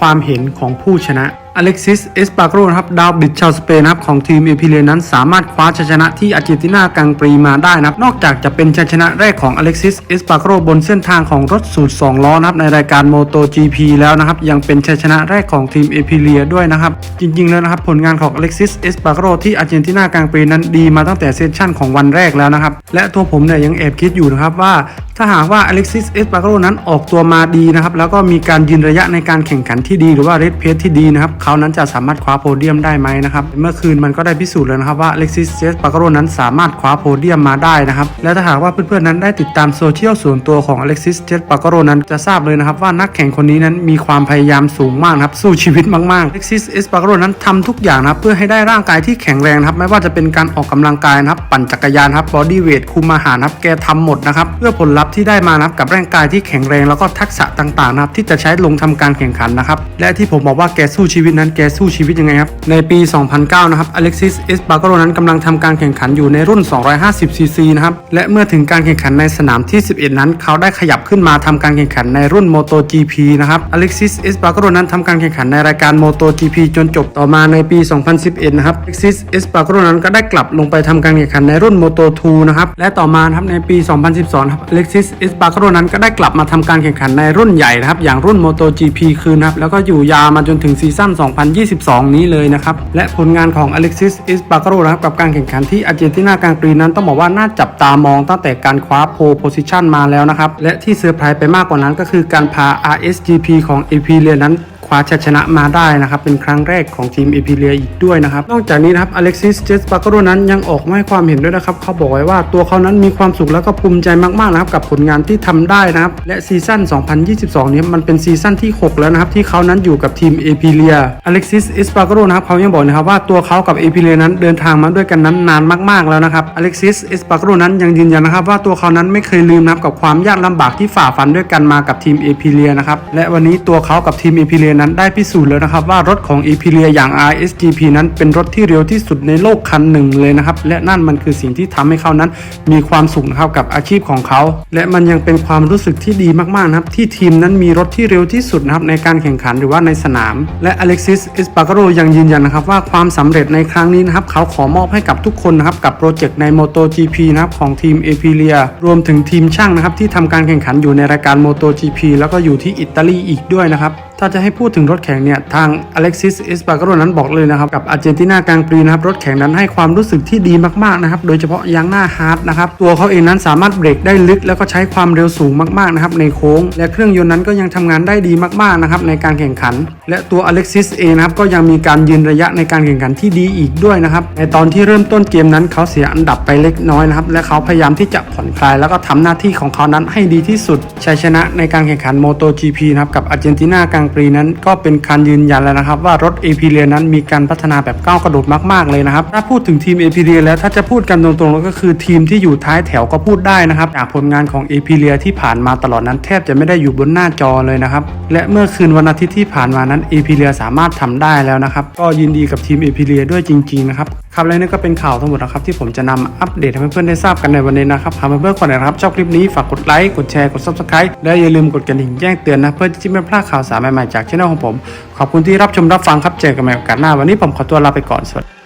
ความเห็นของผู้ชนะ อเล็กซิส เอสปาโกรนะครับดาวบิดชาวสเปนนะครับของทีมเอพิเลียนั้นสามารถคว้าชัยชนะที่อาร์เจนตินากลางปรีมาได้นะครับนอกจากจะเป็นชัยชนะแรกของอเล็กซิส เอสปาโกรบนเส้นทางของรถสูตร 2 ล้อนะครับในรายการโมโต GP แล้วนะครับยังเป็นชัยชนะแรกของทีมเอพิเลียด้วยนะครับจริงๆแล้วนะครับผลงานของอเล็กซิส เอสปาโกรที่อาร์เจนตินากลางปรีนั้นดีมาตั้งแต่เซสชั่นของวันแรกแล้วนะครับและตัวผมเนี่ยยังแอบคิดอยู่นะครับว่าถ้าหากว่าอเล็กซิส เอสปาโกรนั้นออกตัวมาดีนะครับแล้วก็มีการยืนระยะในการแข่งขันที่ดี หรือว่าเรดเพสที่ดีนะครับเขานั้นจะสามารถคว้าโพเดียมได้ไหมนะครับเมื่อคืนมันก็ได้พิสูจน์แล้วนะครับว่าเล็กซิสเอสปาโกรนั้นสามารถคว้าโพเดียมมาได้นะครับและถ้าหากว่าเพื่อนๆนั้นได้ติดตามโซเชียลส่วนตัวของอเล็กซิสเอสปาโกรนั้นจะทราบเลยนะครับว่านักแข่งคนนี้นั้นมีความพยายามสูงมากครับสู้ชีวิตมากๆเล็กซิสเอสปาโกรนั้นทำทุกอย่างนะครับเพื่อให้ได้ร่างกายที่แข็งแรงครับไม่ว่าจะเป็นการออกกำลังกายนะครับปั่นจักรยานครับบอดี้เวทคุมอาหารครับแกทำหมดนะครับเพื่อผลลัพธ์ที่ได้มานะครับกับร่างกายที่แข็งแรงแล้วก็ทักษะต่างๆนะครับที่จะใช้ลงทำการแข่งขันนะครับและที่ผมบอกว่าแกสู้ชีวิตนั้นแกสู้ชีวิตยังไงครับ ในปี 2009 นะครับอเล็กซิสเอสปาโกโรนั้นกำลังทำการแข่งขันอยู่ในรุ่น 250 ซีซีนะครับ และเมื่อถึงการแข่งขันในสนามที่ 11 นั้น เขาได้ขยับขึ้นมาทำการแข่งขันในรุ่น Moto GP นะครับอเล็กซิสเอสปาโกโรนั้นทำการแข่งขันในรายการ Moto GP จนจบต่อมาในปี 2011 นะครับอเล็กซิสเอสปาโกโรนั้นก็ได้กลับลงไปทำการแข่งขันในรุ่น Moto 2 นะครับและต่อมาครับในปี 2012 ครับอเล็กซิสเอสปาโกโรนั้นก็ได้กลับมาทำการแข่งขันในรุ่นใหญ่นะครับอย่างรุ่น Moto GP คืนนะครับแล้วก็อยู่ยาวมาจนถึงซีซั่น2022 นี้เลยนะครับ และผลงานของอเล็กซิสอิสปาโกโรนะครับกับการแข่งขันที่อาร์เจนตินากลางปีนั้นต้องบอกว่าน่าจับตามองตั้งแต่การคว้าโพโพซิชันมาแล้วนะครับ และที่เซอร์ไพรส์ไปมากกว่านั้นก็คือการพา RSGP ของ a p เรียนั้น ว้าชัยชนะมาได้นะครับเป็นครั้งแรกของทีมเอพิเลียอีกด้วยนะครับนอกจากนี้นะครับอเล็กซิสเจสปาโกโรนั้นยังออกมาให้ความเห็นด้วยนะครับเขาบอกไว้ว่าตัวเขานั้นมีความสุขแล้วก็ภูมิใจมากๆนะครับกับผลงานที่ทำได้นะครับและซีซั่น 2022 นี้มันเป็นซีซั่นที่ 6 แล้วนะครับที่เขานั้นอยู่กับทีมเอพิเลียอเล็กซิสเอสปาโกโรนะครับเขายังบอกนะครับว่าตัวเขากับเอพิเลียนั้นเดินทางมาด้วยกันนั้นนานมากๆแล้วนะครับอเล็กซิสเอสปาโกโรนั้นยังยืนยันนะครับว่าตัวเขานั้นไม่เคยลืมนะครับกับความยากลำบากที่ฝ่าฟันด้วยกันมากับทีมเอพิเลียนะครับและวันนี้ตัวเขากับทีมเอพิเลียนั้นได้พิสูจน์แล้วนะครับว่ารถของ e p i l i a อย่าง RSGP นั้นเป็นรถที่เร็วที่สุดในโลกคันหนึ่งเลยนะครับและนั่นมันคือสิ่งที่ทำให้เขานั้น มีความสุขนะครับกับอาชีพของเขา และมันยังเป็นความรู้สึกที่ดีมากๆนะครับที่ทีมนั้นมีรถที่เร็วที่สุดนะครับในการแข่งขันหรือว่าในสนาม และ Alexis e s p a g a r o ยังยืนยันนะครับว่าความสำเร็จในครั้งนี้นะครับเขาขอมอบให้กับทุกคนนะครับกับโปรเจกต์ใน MotoGP นะครับของทีม a p i l i a รวมถึงทีมช่างนะครับที่ทำการแข่งขันอยู่ในรายการ MotoGP แล้วก็อยู่ที่อิตาลีอีกด้วยนะครับ ถ้าจะให้พูดถึงรถแข่งเนี่ย ทางอเล็กซิสเอสปาโกโรนั้นบอกเลยนะครับ กับอาร์เจนตินากลางปีนะครับ รถแข่งนั้นให้ความรู้สึกที่ดีมากๆนะครับ โดยเฉพาะยางหน้าฮาร์ดนะครับ ตัวเขาเองนั้นสามารถเบรกได้ลึก แล้วก็ใช้ความเร็วสูงมากๆนะครับในโค้ง และเครื่องยนต์นั้นก็ยังทำงานได้ดีมากๆนะครับในการแข่งขัน และตัวอเล็กซิสเองนะครับก็ยังมีการยืนระยะในการแข่งขันที่ดีอีกด้วยนะครับในตอนที่เริ่มต้นเกมนั้นเขาเสียอันดับไปเล็กน้อยนะครับและเขาพยายามที่จะผ่อนคลาย แล้วก็ทำหน้าที่ของเขานั้นให้ดีที่สุดชัยชนะในการแข่งขัน MotoGP นะครับกับอาร์เจนตินากลางปีนั้นก็เป็นการยืนยันแล้วนะครับ ว่ารถ a p เ i a นั้นมีการพัฒนาแบบก้าวกระโดดมากๆเลยนะครับถ้าพูดถึงทีม a p เ i a แล้วถ้าจะพูดกันตรงๆแล้วก็คือทีมที่อยู่ท้ายแถวก็พูดได้นะครับจากผลงานของ a p เ i a ที่ผ่านมาตลอดนั้นแทบจะไม่ได้อยู่บนหน้าจอเลยนะครับและเมื่อคืนวันอาทิตย์ที่ผ่านมานั้น a p เ i a สามารถทำได้แล้วนะครับก็ยินดีกับทีม a p เ i a ด้วยจริงๆนะครับครับและนี่ก็เป็นข่าวทั้งหมดนะครับที่ผมจะนำอัปเดตให้เพื่อนๆได้ทราบกันในวันนี้นะครับหากเพื่อนๆคนไหนนะครับชอบคลิปนี้ฝากกดไลค์กดแชร์กด subscribe และอย่าลืมกดกระดิ่งแจ้งเตือนนะเพื่อที่จะไม่พลาดข่าวสารใหม่ๆจากช่องของผม ขอบคุณที่รับชมรับฟังครับเจอกันใหม่โอกาสหน้าวันนี้ผมขอตัวลาไปก่อนสวัสดี